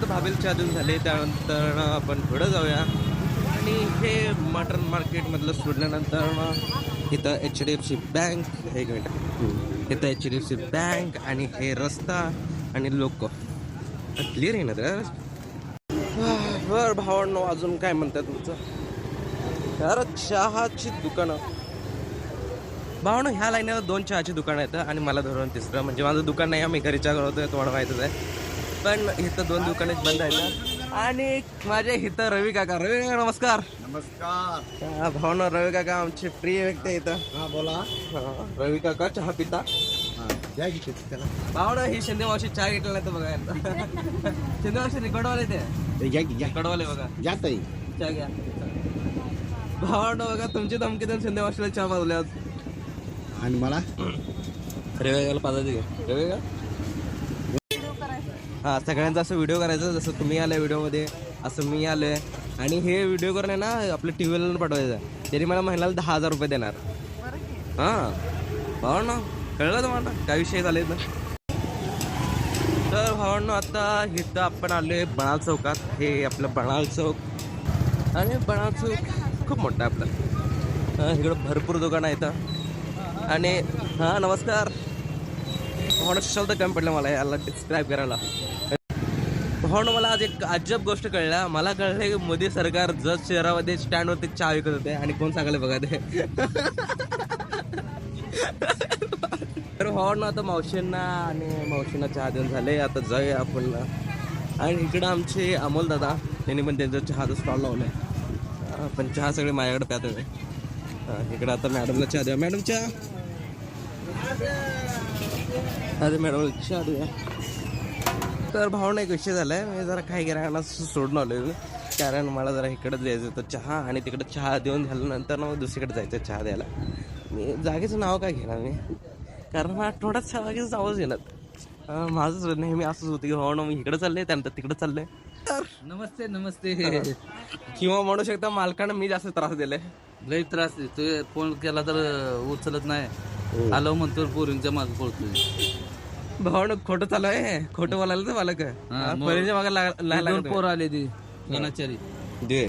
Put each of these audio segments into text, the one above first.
तर भाबेल अजून झाले त्यानंतर आपण पुढं जाऊया. आणि हे मटन मार्केटमधलं सोडल्यानंतर इथं H D F C bank एक मिनिट इथं H D F C bank आणि हे रस्ता आणि लोक. क्लिअर आहे ना तर? बर भावांनो अजून काय म्हणतात तुमचं? तर चहाची दुकानं. भावना ह्या लाईनवर दोन चहाची दुकानं आहेत आणि मला धरून तिसरं. म्हणजे माझं दुकान नाही आहे, मी घरात चहा तुम्हाला माहितच आहे. पण इथं दोन दुकाने बंद आहेत आणि माझे इथं रवी काका. रवी काका नमस्कार. नमस्कार. हा, भावना रवी काका आमचे प्रिय व्यक्ती आहे इथं. हा बोला. हा, रवी काका चहा पिता. हा द्या की तिथे त्याला. भावना ही शिंदे मावशी चहा घेतला नाही तर बघा एकदा. शिंदे मावशी रेकॉर्डवाले ते. ते घ्या की घ्या. रेकॉर्डवाले बघा. घ्या ताई. चहा घ्या. भावना बघा तुमची धमकी देऊन शिंदे मावशीला चहा पाजल्या आणि मला? रेवेगाला पाजायचे का रेवेगा हां सगळ्यांचा असं व्हिडिओ करायचा जसं तुम्ही आलं व्हिडिओमध्ये असं मी आलो आहे आणि हे व्हिडिओ करून आहे ना आपल्या टी व्हीला पाठवायचं. तरी मला महिन्याला दहा हजार रुपये देणार. हां. भावांना कळलं तुम्हाला? काय विषय झाले तर तर भावांनो आता इथं आपण आलो आहे बणाल चौकात. हे आपलं बणाल चौक. आणि बणाल चौक खूप मोठं आहे आपलं. इकडं भरपूर दुकानं आहेत आणि हां नमस्कार. भावना शब्द कमी पडला मला याला डिस्क्राईब करायला. भावना मला आज एक अजब गोष्ट कळल्या. मला कळलं की मोदी सरकार जत शहरामध्ये स्टँडवरती चहा विकत होते. आणि कोण सांगायला बघा ते. तर भावना आता मावशींना आणि मावशींना चहा देऊन झाले. आता जाऊया आपण. आणि इकडं आमचे अमोल दादा त्यांनी पण त्यांचा चहाचा स्टॉल लावलाय. आहे पण चहा सगळे माझ्याकडे प्यात होते. इकडं आता मॅडमला चहा द्या. मॅडम चहा. अरे मॅडम चहा द्या तर भावना एक विषय झालाय. मी जरा काही गिरायला सोडून आलोय कारण मला जरा इकडं द्यायचं होतं. चहा आणि तिकडं चहा देऊन झाल्यानंतर ना मग दुसरीकडे जायचं चहा द्यायला. मी जागेचं नाव काय घेणार मी? कारण मला चहा जागेच नावच घेणार माझंच नेहमी असंच होतं की भावना मी इकडं चाललंय त्यानंतर तिकडं चाललंय. तर नमस्ते नमस्ते. किंवा म्हणू शकता मालकानं मी जास्त त्रास दिलाय. लई त्रास आहे. तू फोन केला तर उचलत नाही. आलो म्हणतो पोरींच्या मागे पळतोय. भावना खोटं चालू आहे. खोटं बोलायला तर मालक हा, मग- परीच्या मागे लाग- लाग- दोन लागत पोर आले ती गणाचारी. दे.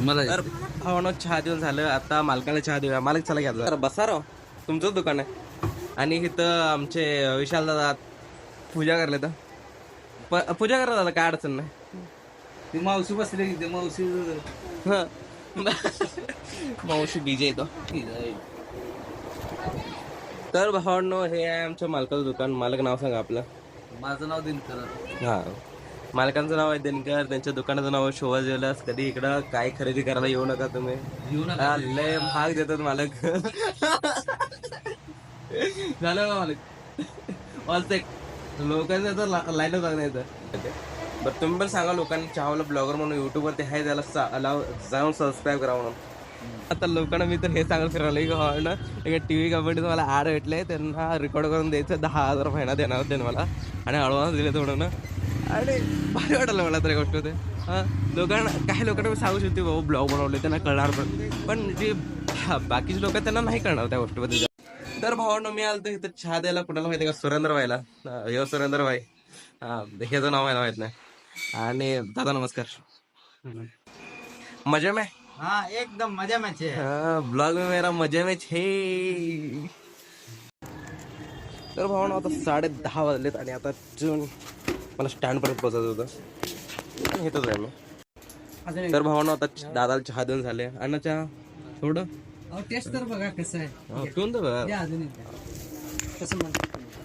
मला तर भावना चहा देऊन झालं. आता मालकाला चहा देऊया. मालक चला घ्या तर बसा राव. तुमचंच दुकान आहे. आणि इथं आमचे विशाल दादा पूजा करले तर. प- पूजा करा दादा काय अडचण नाही. ती मावशी बसली की ती मावशी हं. मावशी डीजे येतो. तर भावांनो हे आहे आमच्या मालकाचं दुकान. मालक नाव सांगा आपलं. माझं नाव दिनकर. हा. मालकांचं नाव आहे दिनकर. त्यांच्या दुकानाचं नाव आहे शोभा ज्वेलर्स. कधी इकडं काय खरेदी करायला येऊ नका तुम्ही. येऊ नका. हा, लय महाग देतात मालक. झालं का मालक? ऑलसेक लोकांचं तर लाईनच लागणार बरं तुम्ही पण सांगा लोकांनी चहावाला ब्लॉगर म्हणून युट्यूबवरती आहे त्याला सा- जाऊन सबस्क्राईब करा म्हणून. आता लोकांना मी तर हे सांगत फिरवलं की हो ना एका टी व्ही कंपनीचं मला ॲड भेटले त्यांना रेकॉर्ड करून द्यायचं दहा हजार महिना देणार होते मला. आणि अडवान्स दिले थोडं ना. आणि भारी वाटलं मला तर गोष्ट होते. हां लोकांना काही लोकांना मी सांगू शकते बाबा ब्लॉग बनवले त्यांना कळणार पण पण जे बाकीचे लोक त्यांना नाही कळणार त्या गोष्टीबद्दल तर भावानं मी आलो इथं चहा द्यायला. कुणाला माहिती का? सुरेंद्र भाईला. हे सुरेंद्र भाई. हा ह्याचं नाव आहे माहीत नाही. आणि दादा नमस्कार. मजा में? हा एकदम मजा मॅचे ब्लॉग में मेरा मजे में छे. तर भावना आता साडे दहा वाजलेत आणि आता जून मला स्टँड पर्यंत पोहोचायचं होतं. येतच आहे मी. तर भावना आता दादाला चहा देऊन झाले. अण्णा चहा? थोडं? टेस्ट तर बघा कसं आहे. हा, पिऊन दे बघा.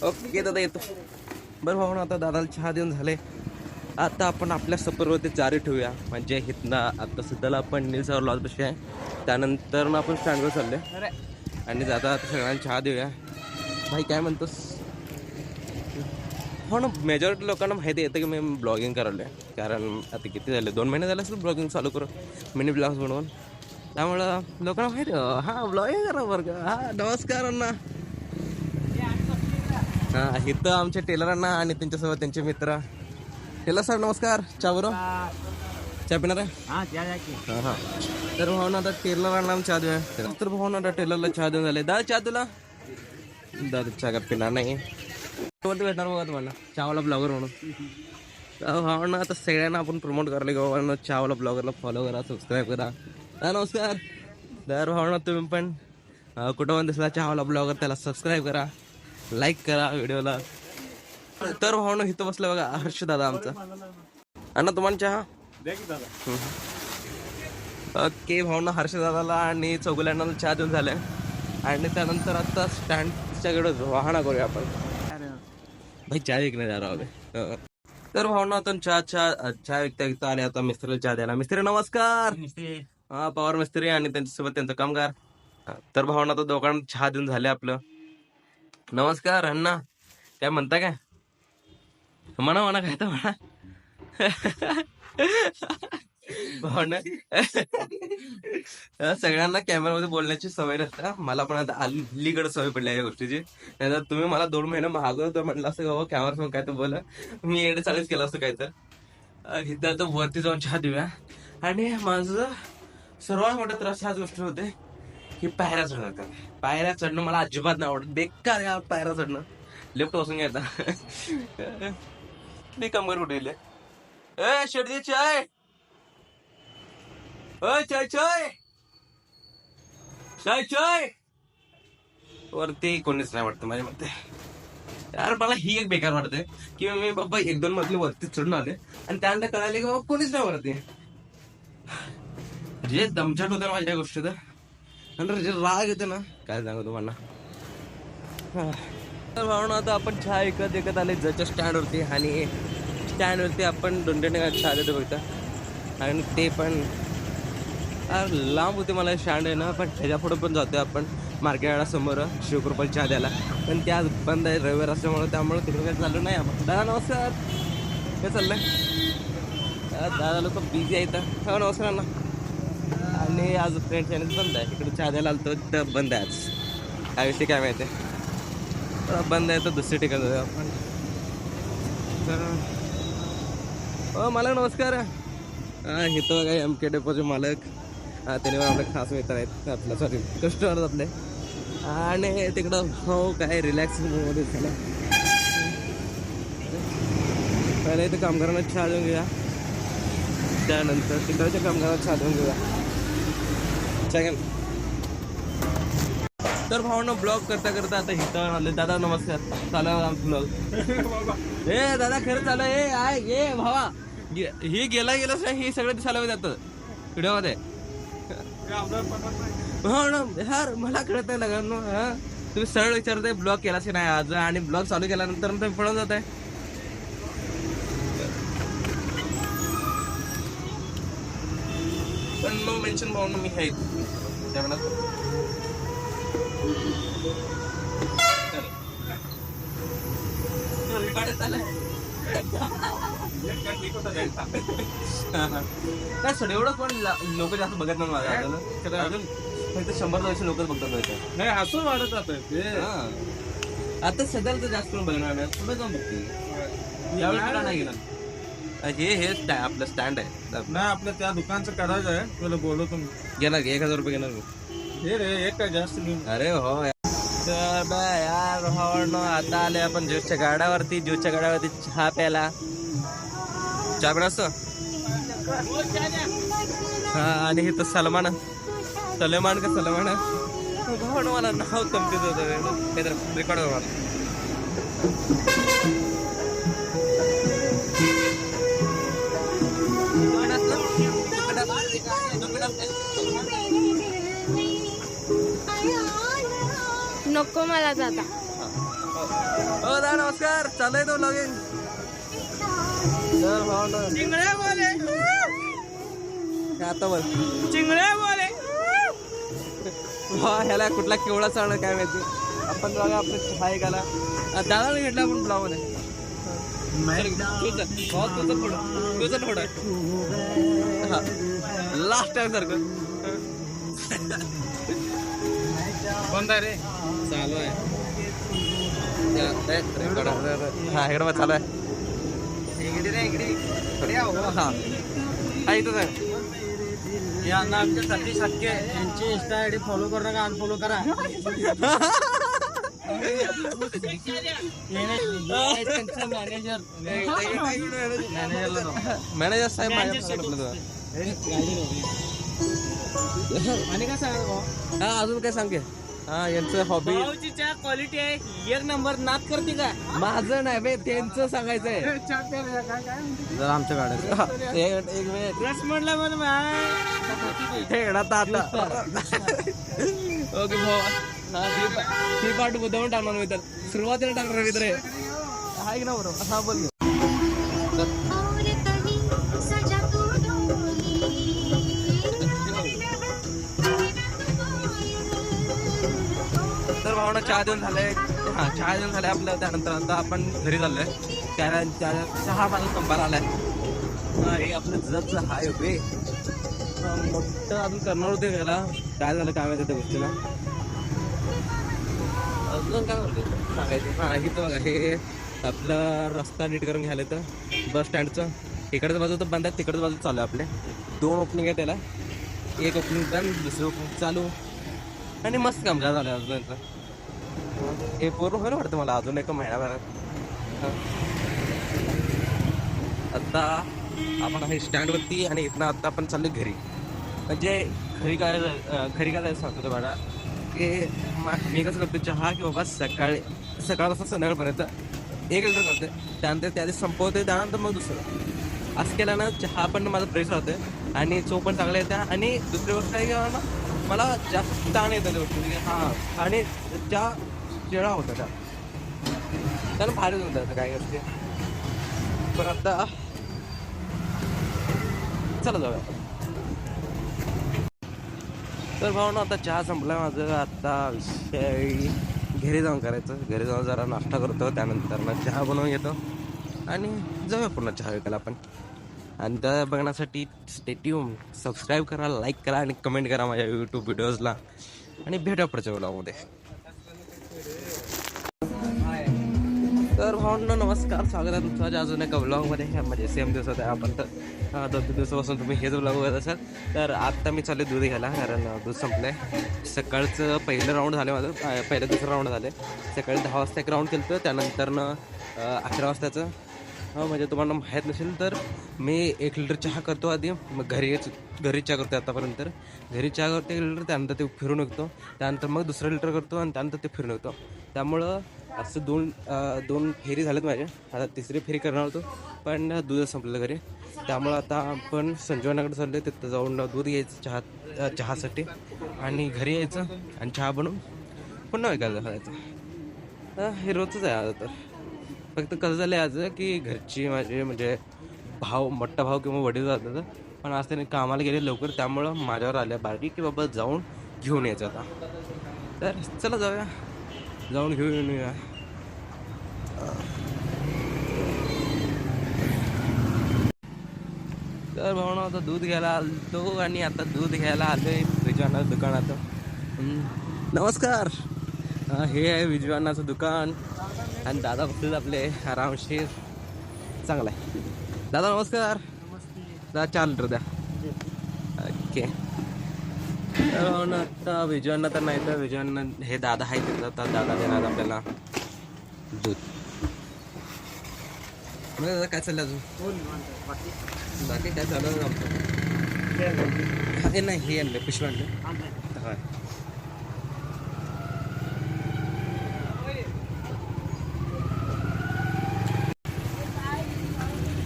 ओके दादा येतो. बरं भाऊ आता दादाला चहा देऊन झाले. आता आपण आपल्या सफरवरती जारी ठेवूया. म्हणजे इथनं आता सध्याला आपण निलसावर लॉज बशी आहे. त्यानंतर ना आपण स्टँडवर चालले आणि दादा आता सगळ्यांना चहा देऊया. भाई काय म्हणतोस? हो ना मेजॉरिटी लोकांना माहिती येतं की मी ब्लॉगिंग करायला कारण आता किती झाले? दोन महिने झाले असेल ब्लॉगिंग चालू करून. मिनी ब्लॉग्स बनवून. त्यामुळं लोकांना माहिती आहे, हा ब्लॉगिंग करा बरं का हा नमस्कार अण्णा. हा इथं आमच्या टेलरांना आणि त्यांच्यासोबत त्यांचे मित्र. टेलर साहेब नमस्कार चहा बरं चहा पिणार आहे हा हा तर भावना आता टेलरला चहा देऊया तर भावना आता टेलरला चहा देऊन झाले. दादा चहा तुला? दादा चहा का पिणार नाही कोणतं भेटणार बघा तुम्हाला. चहावाला ब्लॉगर म्हणून. तर भावना आता सगळ्यांना आपण प्रमोट करायला गावाला चहावाला ब्लॉगरला फॉलो करा सबस्क्राईब करा. हा नमस्कार. तर भावना तुम्ही पण कुठं पण दिसला चहावाला ब्लॉगर त्याला सबस्क्राईब करा. लाईक करा व्हिडिओला तर भावना इथं बसलं बघा हर्ष दादा आमचा. अण्णा तुम्हाला चहा? ओके भावना हर्षदादाला आणि चौगुल्यांना चहा देऊन झालंय आणि त्यानंतर आता स्टँडच्याकडे वाहना करूया आपण. भाई चहा विकणे जा रहा. तर भावना आता चहा चहा चहा विकता विकता आले आता मिस्त्रीला चहा द्यायला. मिस्त्री नमस्कार. हा पवार मिस्त्री आणि त्यांच्यासोबत त्यांचं कामगार. तर भावना आता दोघांना चहा देऊन झाले आपलं. नमस्कार अण्णा. काय म्हणता काय? म्हणा म्हणा काय तर म्हणा. सगळ्यांना कॅमेरामध्ये बोलण्याची सवय नसते. मला पण आता अलीकडे सवय पडली या गोष्टीची. नाही तुम्ही मला दोन महिने महाग तर म्हटलं असं बाबा कॅमेरा हो, समोर काय तर बोला. मी एवढे चालूच केलं असतं काय तर. इथं आता वरती जाऊन चहा देऊया. आणि माझं सर्वात मोठा त्रास ह्याच गोष्टी होते की पायऱ्या चढणं का पायऱ्या चढणं मला अजिबात नाही आवडत. बेकार या पायऱ्या चढणं. लिफ्ट बसून घ्यायचा मी कमर कुठे ए शेडजी चाय. अय चाय चाय. चाय चाय. वरती कोणीच नाही वाटतं माझ्या मते. यार मला ही एक बेकार वाटते की मी बाबा एक दोन मधले वरती चढून आले आणि त्यानंतर कळाले की बाबा कोणीच नाही वरती. जे दमछट होतं माझ्या गोष्टीचा. नंतर जे राग येते ना. काय सांगू तुम्हाला? तर भावना आता आपण चहा ऐकत ऐकत आले जच्या स्टँडवरती आणि स्टँडवरती आपण दोन दोन चहा देतो फक्त. आणि ते पण लांब होते मला स्टँड आहे ना पण त्याच्या पुढं पण जातोय आपण मार्केटला समोर शिवकृपाला चहा द्यायला. पण त्या बंद आहे रविवार असल्यामुळे त्यामुळे तिकडे काही चालू नाही. आपण दादा नमस्कार. काय चाललंय? आहे दादा लोक बिझी आहेत. हो नमस्कार ना आणि आज फ्रेंड चॅनल बंद आहे. इकडे चहा द्यायला आलो तर बंद आहे आज. काय विषय काय माहिती? आहे बंद आहे तर दुसरी ठिकाणी जाऊया आपण. तर हो मालक नमस्कार. हा इथं बघा एम के डेपोचे मालक. हा त्याने आपले खास मित्र आहेत. आपलं सॉरी कस्टमर आपले. आणि तिकडं हो काय रिलॅक्समध्ये झालं पहिले इथं कामगारांना चहा देऊन घेऊया. त्यानंतर तिकडच्या कामगारांना चहा देऊन घेऊया. चहा तर भावना ब्लॉग करता करता आता इथं आले दादा नमस्कार. चालू ब्लॉग ए दादा खरं चालू ए आय ये भावा. हे गेला गेलाच नाही हे सगळं दिसायला जातं. व्हिडिओमध्ये. हो ना यार मला कळत नाही लग्न हा. तुम्ही सरळ विचारताय ब्लॉग केलाच की नाही आज? आणि ब्लॉग चालू केल्यानंतर तुम्ही पळून जात आहे पण नो मेन्शन भाऊ मी आहे. त्यामुळे काय सोड एवढं पण लोक जास्त बघत नाही माझ्या. तर अजून फक्त शंभर दोनशे लोकच बघतात नाही असं वाढत आता ते. आता सध्याला तर जास्त कोण बघणार नाही पुढे जाऊन बघते. यावेळी नाही गेला? हे हे स्टॅ आपलं स्टँड आहे. नाही आपलं त्या दुकानचं करायचं आहे तुला बोलवतो मी. घेणार एक हजार रुपये घेणार मी. एक जास्त अरे हो. यार. तर यार भावांनो आता आले आपण ज्यूसच्या गाड्यावरती ज्यूसच्या गाड्यावरती चहा प्यायला. चहा पिणार असतो? हा आणि हे तर सलमान. सलमान का सलमान? भावण मला नाव कमतीच होतं रेकॉर्ड मला नको मला जाता हो दा नमस्कार. चालय तो भावना चिंगड्या बोले. आता बोल. बोले. वा ह्याला कुठला केवढा सण आहे काय माहिती? आपण बघा आपलं चहा एकाला. दादा घेतला आपण ब्लॉगमध्ये. तुझं पुढं. तुझं पुढं. हा. लास्ट टाइम सारखं. बंद आहे रे. चालू आहे. हा इकडे चालू आहे. हा. यांना सतीश यांची इंस्टा आय डी फॉलो करू नका अनफॉलो करा? मॅनेजर साहेब आणि काय सांगा अजून काय सांगे हा यांचं हॉबी क्वालिटी आहे. एक नंबर नाद करते का? माझं नाही बे त्यांचं सांगायचंय. जरा आमच्या गाड्या एक एक मिनिट रस मग ओके भाऊ. हा पा- ही पार्ट बुद्धावून टाकणार मी तर. सुरुवातीला टाकणार मी तर हे. हा की ना बरोबर हा बोल. चहा देऊन झालंय. हा चहा देऊन झालंय आपलं त्यानंतर. आता आपण घरी चाललोय. त्या त्या- चहा माझा संपार आलाय. हे आपलं जगचं हाय होते मोठं अजून करणार होते त्याला. काय झालं काय माहिती त्या गोष्टीला. अजून काय सांगायचं. हा इथं बघा हे आपला रस्ता नीट करून घ्यायला तर बस स्टँडचं. इकडचं बाजू तर बंद आहे. तिकडचं बाजू चालू आहे आपले. दोन ओपनिंग आहे त्याला. एक ओपनिंग बंद दुसरं ओपनिंग चालू. आणि मस्त काम झालं अजून यांचं. हे पूर्ण होईल वाटतं मला. अजून एक महिन्याभरात आत्ता आता आपण आहे स्टँडवरती आणि इथनं आता आपण चाललो घरी. म्हणजे घरी काय घरी काय जायचं सांगतो तुम्हाला? की मी कसं करतो चहा की बाबा सकाळी सकाळपासून संध्याकाळपर्यंत एक लिटर करते त्यानंतर त्या दिवशी संपवते त्यानंतर मग दुसरं. असं केल्यानं चहा पण माझा फ्रेश होते आणि चव पण चांगल्या येत्या. आणि दुसरी गोष्ट आहे की ना मला जास्त ताण येतं गोष्टी हां. आणि ज्या शेळा होता त्या. त्यानं भारीच होतं काय गोष्टी. पण आता चला जाऊया. तर भाऊ ना आता चहा संपला माझं. आता विषय घरी जाऊन करायचं. घरी जाऊन जरा नाश्ता करतो. त्यानंतर ना चहा बनवून घेतो आणि जाऊया पुन्हा चहा विकायला आपण. आणि त्या बघण्यासाठी स्टेट्यूम सबस्क्राईब करा लाईक करा आणि कमेंट करा माझ्या यूट्यूब व्हिडिओजला आणि भेटा पुढच्या तर भावांना नमस्कार. स्वागत आहे तुमचं माझ्या अजून एका ब्लॉगमध्ये म्हणजे सेम दिवस आहे आपण. तर दोन तीन दिवसापासून तुम्ही हेच ब्लॉग बघत असाल. तर आत्ता मी चालले दूध घ्यायला कारण दूध दूध संपलंय. सकाळचं पहिलं राऊंड झालं माझं. पहिलं दुसरं राऊंड झालं सकाळी दहा वाजता एक राऊंड केलं होतं त्यानंतरनं अकरा वाजताचं. हो म्हणजे तुम्हाला माहीत नसेल तर मी एक लिटर चहा करतो आधी. मग घरी घरी चहा करतो आतापर्यंत. घरी चहा करतो एक लिटर त्यानंतर ते फिरून विकतो त्यानंतर मग दुसरं लिटर करतो आणि त्यानंतर ते फिरून विकतो त्यामुळं असं दोन दोन फेरी झाल्यात माझे. आता तिसरी फेरी करणार होतो पण दूध संपलेलं घरी. त्यामुळं आता आपण संजीवनाकडे चाललो तिथं जाऊन दूध घ्यायचं चहा चहासाठी. आणि घरी यायचं आणि चहा बनवून पुन्हा विकायला घालायचं हे रोजच आहे आता तर. फक्त कसं झालं आज की घरची माझे म्हणजे भाव मोठा भाव किंवा वडील जातात पण आज त्याने कामाला गेले लवकर त्यामुळं माझ्यावर आल्या बारकी की बाबा जाऊन घेऊन यायचं आता. तर चला जाऊया. जाऊन घेऊन येऊया तर भावना आता दूध घ्यायला आलतो आणि आता दूध घ्यायला आलोय विजवाना दुकानात हम्म. नमस्कार. हा, हे आहे विजवानाचं दुकान. आणि दादा बसलेत आपले आरामशीर. चांगला आहे. दादा नमस्कार. दादा लिटर द्या. ओके. तर आता विजवांना तर नाही तर विजवांना हे दादा आहे तिथं आता दादा देणार आपल्याला. दूध. मग दादा काय चाललं अजून? बाकी. काय चालू आहे आमचं? हे नाही हे आणलं पिशवी आणलं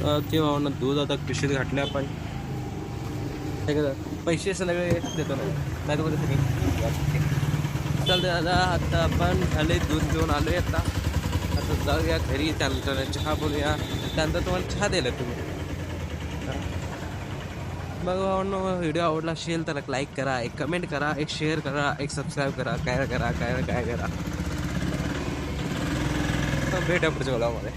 हा ते भावना दूध आता पिशवीत घातले आपण. पैसे सगळे देतो ना. नाही तर सगळे. दादा आता आपण झाले दूध घेऊन आलो आहे आता. आता जाऊया घरी त्यानंतर चहा बोलूया. त्यानंतर तुम्हाला चहा द्यायला तुम्ही मग भावांनो व्हिडिओ आवडला असेल तर लाईक करा एक कमेंट करा एक शेअर करा एक सबस्क्राईब करा काय करा काय काय करा. भेटा पुढच्या मध्ये.